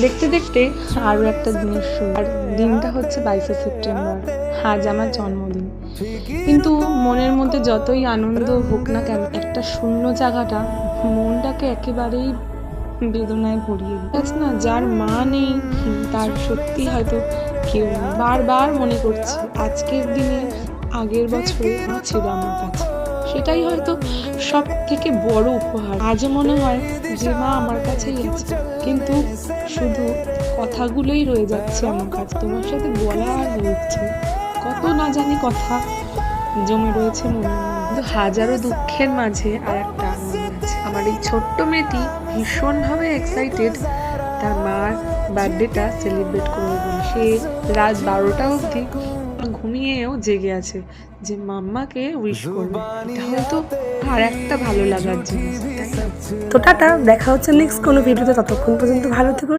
দেখতে দেখতে আরও একটা দিনের শুরু। আর দিনটা হচ্ছে বাইশে সেপ্টেম্বর। আজ আমার জন্মদিন। কিন্তু মনের মধ্যে যতই আনন্দ হোক না কেন, একটা শূন্য জায়গাটা মনটাকে একেবারেই বেদনায় ভরিয়ে দিই আছে না, যার মা নেই, তার সত্যি হয়তো কেউ বারবার মনে করছি, আজকের দিনে আগের বছরে ছিল আমার কাছে। সেটাই হয়তো সব থেকে বড় উপহার। আজও মনে হয় যে মা আমার কাছেই আছে। কিন্তু শুধু কথাগুলোই রয়ে যাচ্ছে আমার কাছে। তোমার সাথে বলা আর না। কত না জানি কথা জমে রয়েছে মনে কিন্তু হাজারো দুঃখের মাঝে আর একটা আছে। আমার এই ছোট্ট মেয়েটি ভীষণভাবে এক্সাইটেড তার মার বার্থডেটা সেলিব্রেট করবে সে রাত বারোটা অবধি ঘুমিয়েও জেগে আছে যে মাম্মাকে উইশ করবে। এটা হয়তো আর একটা ভালো লাগার জিনিস তো টাটা দেখা হচ্ছে নেক্সট কোনো ভিডিওতে ততক্ষণ পর্যন্ত ভালো থেকো।